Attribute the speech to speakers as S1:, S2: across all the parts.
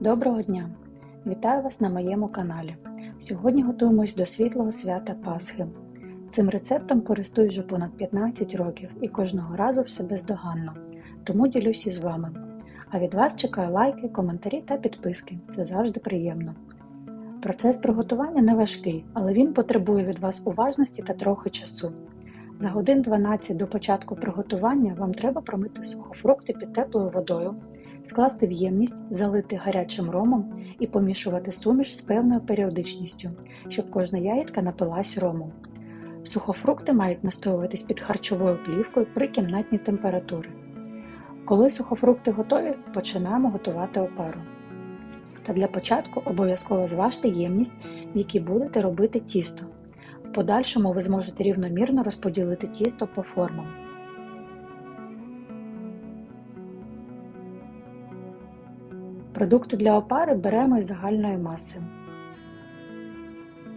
S1: Доброго дня! Вітаю вас на моєму каналі. Сьогодні готуємось до світлого свята Пасхи. Цим рецептом користуюсь вже понад 15 років і кожного разу все бездоганно, тому ділюсь із вами. А від вас чекаю лайки, коментарі та підписки. Це завжди приємно. Процес приготування не важкий, але він потребує від вас уважності та трохи часу. За годин 12 до початку приготування вам треба промити сухофрукти під теплою водою скласти в ємність, залити гарячим ромом і помішувати суміш з певною періодичністю, щоб кожна яєтка напилась рому. Сухофрукти мають настоюватись під харчовою плівкою при кімнатній температурі. Коли сухофрукти готові, починаємо готувати опару. Та для початку обов'язково зважте ємність, в якій будете робити тісто. В подальшому ви зможете рівномірно розподілити тісто по формам. Продукти для опари беремо із загальної маси.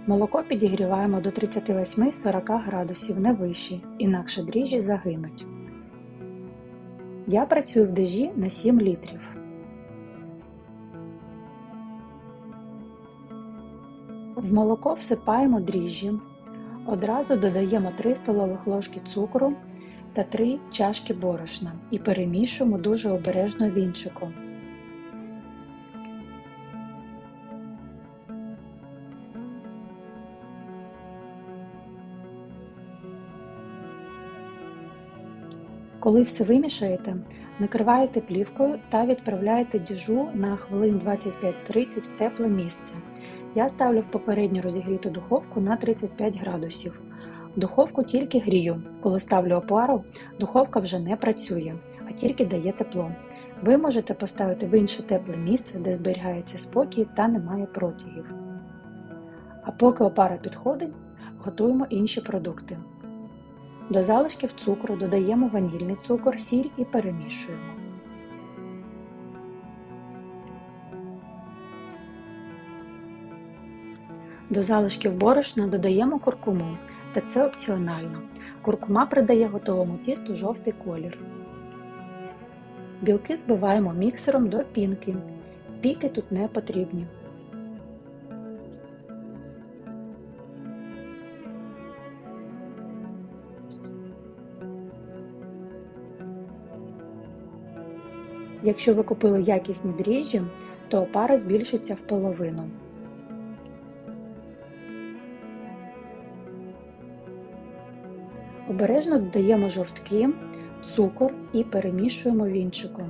S1: Молоко підігріваємо до 38-40 градусів не вище, інакше дріжджі загинуть. Я працюю в дежі на 7 літрів. В молоко всипаємо дріжджі. Одразу додаємо 3 столових ложки цукру та 3 чашки борошна і перемішуємо дуже обережно вінчиком. Коли все вимішаєте, накриваєте плівкою та відправляєте діжу на хвилин 25-30 в тепле місце. Я ставлю в попередньо розігріту духовку на 35 градусів. Духовку тільки грію. Коли ставлю опару, духовка вже не працює, а тільки дає тепло. Ви можете поставити в інше тепле місце, де зберігається спокій та немає протягів. А поки опара підходить, готуємо інші продукти. До залишків цукру додаємо ванільний цукор, сіль і перемішуємо. До залишків борошна додаємо куркуму, та це опціонально. Куркума придає готовому тісту жовтий колір. Білки збиваємо міксером до пінки. Піки тут не потрібні. Якщо ви купили якісні дріжджі, то опара збільшиться в половину. Обережно додаємо жовтки, цукор і перемішуємо вінчиком.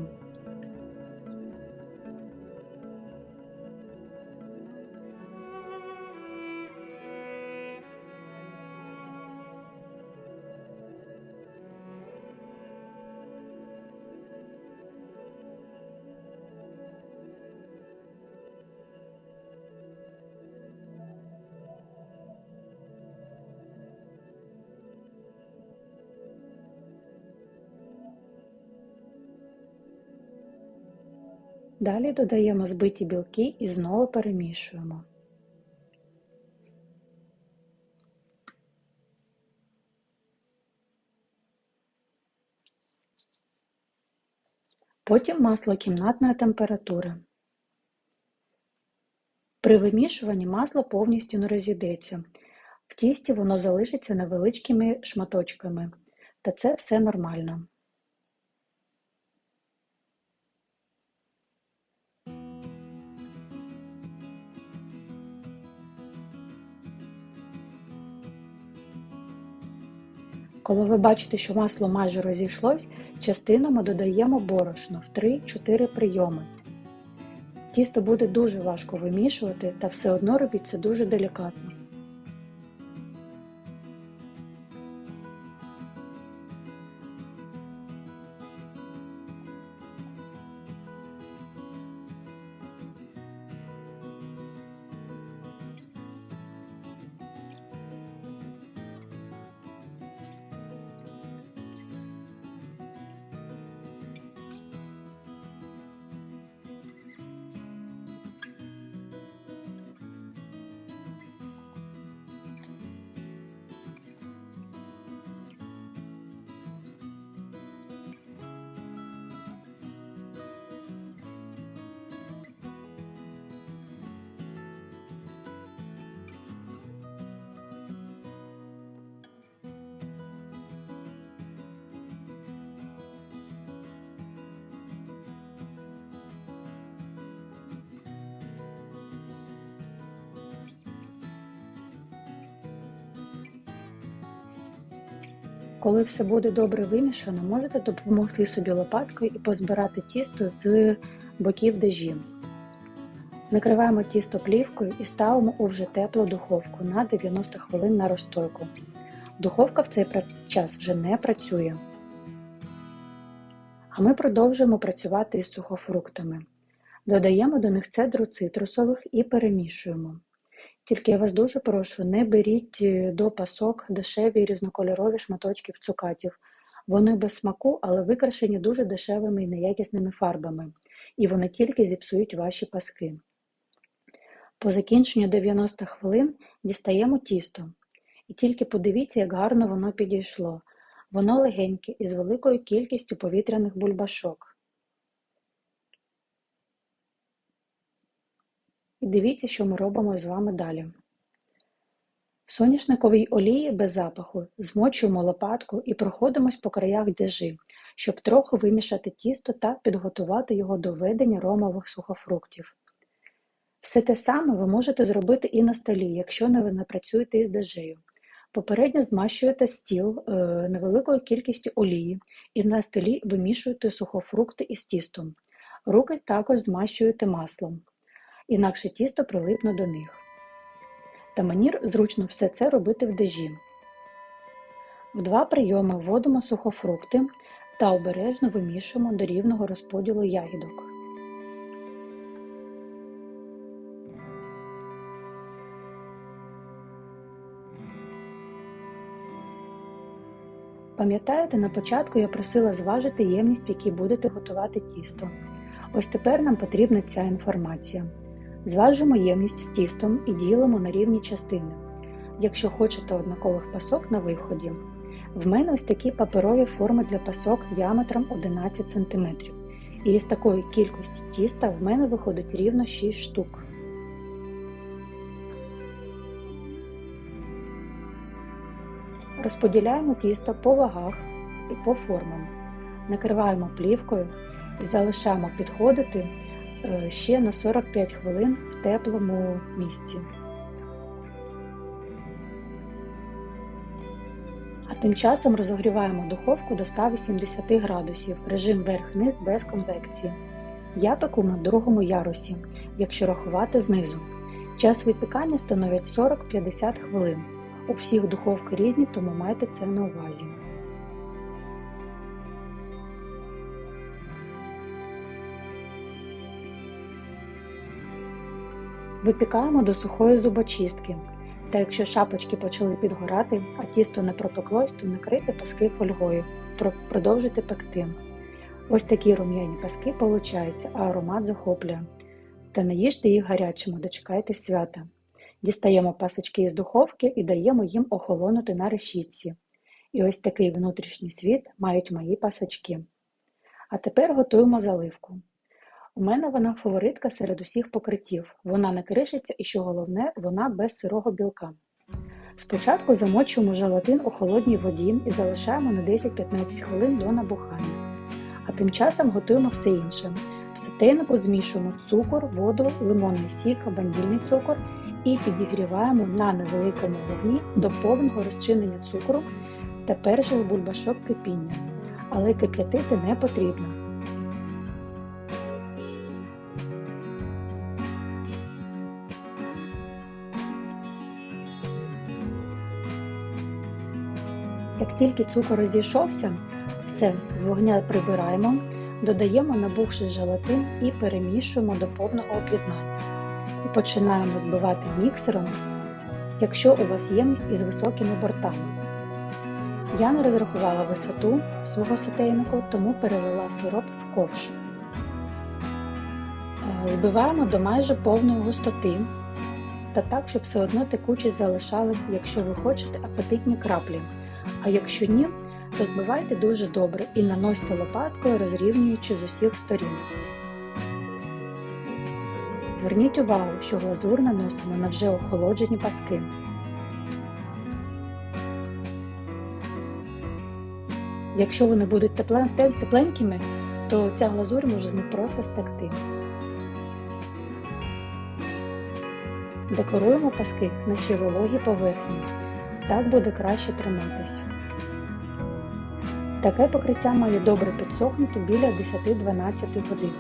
S1: Далі додаємо збиті білки і знову перемішуємо. Потім масло кімнатної температури. При вимішуванні масло повністю не розійдеться. В тісті воно залишиться невеличкими шматочками, та це все нормально. Коли ви бачите, що масло майже розійшлось, частину ми додаємо борошно в 3-4 прийоми. Тісто буде дуже важко вимішувати, та все одно робіть це дуже делікатно. Коли все буде добре вимішано, можете допомогти собі лопаткою і позбирати тісто з боків дежі. Накриваємо тісто плівкою і ставимо у вже теплу духовку на 90 хвилин на розстойку. Духовка в цей час вже не працює. А ми продовжуємо працювати із сухофруктами. Додаємо до них цедру цитрусових і перемішуємо. Тільки я вас дуже прошу, не беріть е, до пасок дешеві різнокольорові шматочки цукатів. Вони без смаку, але викрашені дуже дешевими і неякісними фарбами, і вони тільки зіпсують ваші паски. По закінченню 90 хвилин дістаємо тісто. І тільки подивіться, як гарно воно підійшло. Воно легеньке і з великою кількістю повітряних бульбашок. І дивіться, що ми робимо з вами далі. В соняшниковій олії без запаху змочуємо лопатку і проходимось по краях дежі, щоб трохи вимішати тісто та підготувати його до ведення ромових сухофруктів. Все те саме ви можете зробити і на столі, якщо не працюєте із дежею. Попередньо змащуєте стіл е, невеликою кількістю олії і на столі вимішуєте сухофрукти із тістом. Руки також змащуєте маслом, інакше тісто прилипне до них. Та мені зручно все це робити в дежі. В два прийоми вводимо сухофрукти та обережно вимішуємо до рівного розподілу ягідок. Пам'ятаєте, на початку я просила зважити ємність, в якій будете готувати тісто. Ось тепер нам потрібна ця інформація. Зважимо ємність з тістом і ділимо на рівні частини. Якщо хочете однакових пасок на виході, в мене ось такі паперові форми для пасок діаметром 11 см. І із такої кількості тіста в мене виходить рівно 6 штук. Розподіляємо тісто по вагах і по формам. Накриваємо плівкою і залишаємо підходити ще на 45 хвилин в теплому місці. А тим часом розогріваємо духовку до 180 градусів, режим верх-низ без конвекції. Я пеку на другому ярусі, якщо рахувати знизу. Час випікання становить 40-50 хвилин. У всіх духовки різні, тому майте це на увазі. Випікаємо до сухої зубочистки. Та якщо шапочки почали підгорати, а тісто не пропеклось, то накрийте паски фольгою. Продовжуйте пекти. Ось такі рум'яні паски получаються, а аромат захоплює. Та не їжте їх гарячими, дочекайте свята. Дістаємо пасочки із духовки і даємо їм охолонути на решітці. І ось такий внутрішній світ мають мої пасочки. А тепер готуємо заливку. У мене вона фаворитка серед усіх покриттів. Вона не кришиться і, що головне, вона без сирого білка. Спочатку замочуємо желатин у холодній воді і залишаємо на 10-15 хвилин до набухання. А тим часом готуємо все інше. В сотейнику змішуємо цукор, воду, лимонний сік, ванільний цукор і підігріваємо на невеликому вогні до повного розчинення цукру та перших бульбашок кипіння, але кип'ятити не потрібно. Як тільки цукор розійшовся, все з вогня прибираємо, додаємо набухший желатин і перемішуємо до повного об'єднання і починаємо збивати міксером, якщо у вас ємність із високими бортами. Я не розрахувала висоту свого сотейнику, тому перелила сироп в ковш. Е, збиваємо до майже повної густоти та так, щоб все одно текучість залишалась, якщо ви хочете апетитні краплі. А якщо ні, то збивайте дуже добре і наносьте лопаткою, розрівнюючи з усіх сторін. Зверніть увагу, що глазур наносимо на вже охолоджені паски. Якщо вони будуть тепленькими, то ця глазур може з них просто стекти. Декоруємо паски на ще вологій поверхні. Так буде краще триматись. Таке покриття має добре підсохнути біля 10-12 годин.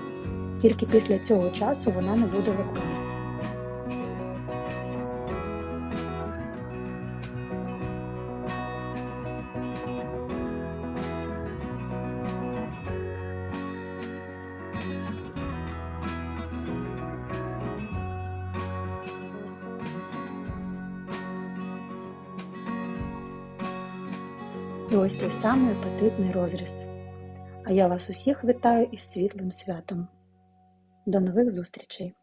S1: Тільки після цього часу вона не буде липкою. І ось той самий апетитний розріз. А я вас усіх вітаю із світлим святом. До нових зустрічей!